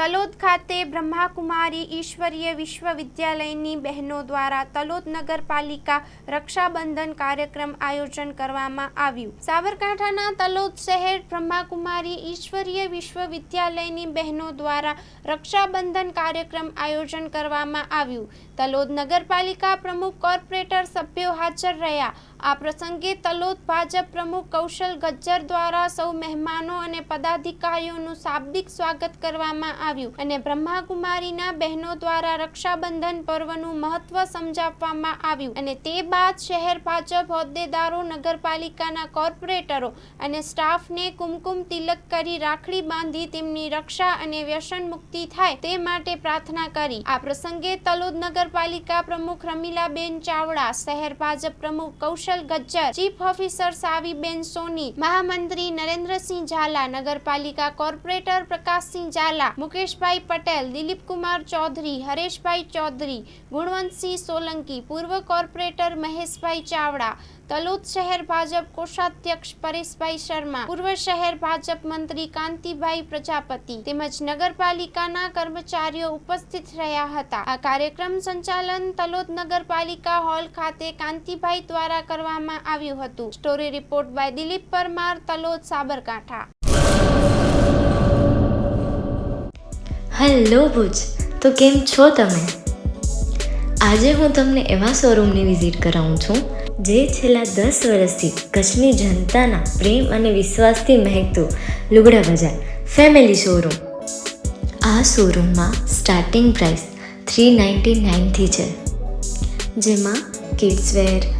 તલોદ ખાતે બ્રહ્માકુમારી ઈશ્વરીય વિશ્વવિદ્યાલયની બહેનો દ્વારા તલોદ નગરપાલિકા રક્ષાબંધન કાર્યક્રમ આયોજન કરવામાં આવ્યું. સાબરકાંઠાના તલોદ શહેર બ્રહ્માકુમારી ઈશ્વરીય વિશ્વવિદ્યાલયની બહેનો દ્વારા રક્ષાબંધન કાર્યક્રમ આયોજન કરવામાં આવ્યું. તલોદ નગરપાલિકા પ્રમુખ કોર્પોરેટર સભ્યો હાજર રહ્યા. આ પ્રસંગે તલોદ ભાજપ પ્રમુખ કૌશલ ગજ્જર દ્વારા સૌ મહેમાનો અને પદાધિકારીઓનું શાબ્દિક સ્વાગત કરવામાં આવ્યું અને બ્રહ્માકુમારીના બહેનો દ્વારા રક્ષાબંધન પર્વનું મહત્વ સમજાવવામાં આવ્યું અને તે બાદ શહેર ભાજપ હોદ્દેદારો, નગરપાલિકાના કોર્પોરેટરો અને સ્ટાફને કુમકુમ તિલક કરી રાખડી બાંધી તેમની રક્ષા અને વ્યસન મુક્તિ થાય તે માટે પ્રાર્થના કરી. આ પ્રસંગે તલોદ નગરપાલિકા પ્રમુખ રમીલાબેન ચાવડા, શહેર ભાજપ પ્રમુખ કૌશલ ગજ્જર, ચીફ ઓફિસર સાવીબેન સોની, મહામંત્રી નરેન્દ્રસિંહ ઝાલા, નગરપાલિકા કોર્પોરેટર પ્રકાશસિંહ ઝાલા, મુકેશભાઈ પટેલ, દિલીપકુમાર ચૌધરી, હરેશભાઈ ચૌધરી, ગુણવંતસિંહ સોલંકી, પૂર્વ કોર્પોરેટર મહેશભાઈ ચાવડા, તલોદ શહેર ભાજપ કોષાધ્યક્ષ પરેશભાઈ શર્મા, પૂર્વ શહેર ભાજપ મંત્રી કાંતિભાઈ પ્રજાપતિ તેમજ નગરપાલિકાના કર્મચારીઓ ઉપસ્થિત રહ્યા હતા. આ કાર્યક્રમ સંચાલન તલોદ નગરપાલિકા હોલ ખાતે કાંતિભાઈ દ્વારા કરવામાં આવ્યું હતું. Story report by Dilip Parmar, Talod, Sabarkantha. Hello Bhuj. તો કેમ છો તમે? આજે હું તમને એવા શોરૂમની વિઝિટ કરાવું છું, જે છેલ્લા દસ વર્ષથી કચ્છની જનતાના પ્રેમ અને વિશ્વાસથી મહેકતું લુગડા બજાર ફેમિલી શોરૂમ આ શોરૂમમાં સ્ટાર્ટિંગ પ્રાઇસ થ્રી નાઇન્ટી નાઇનથી છે. જેમાં kids wear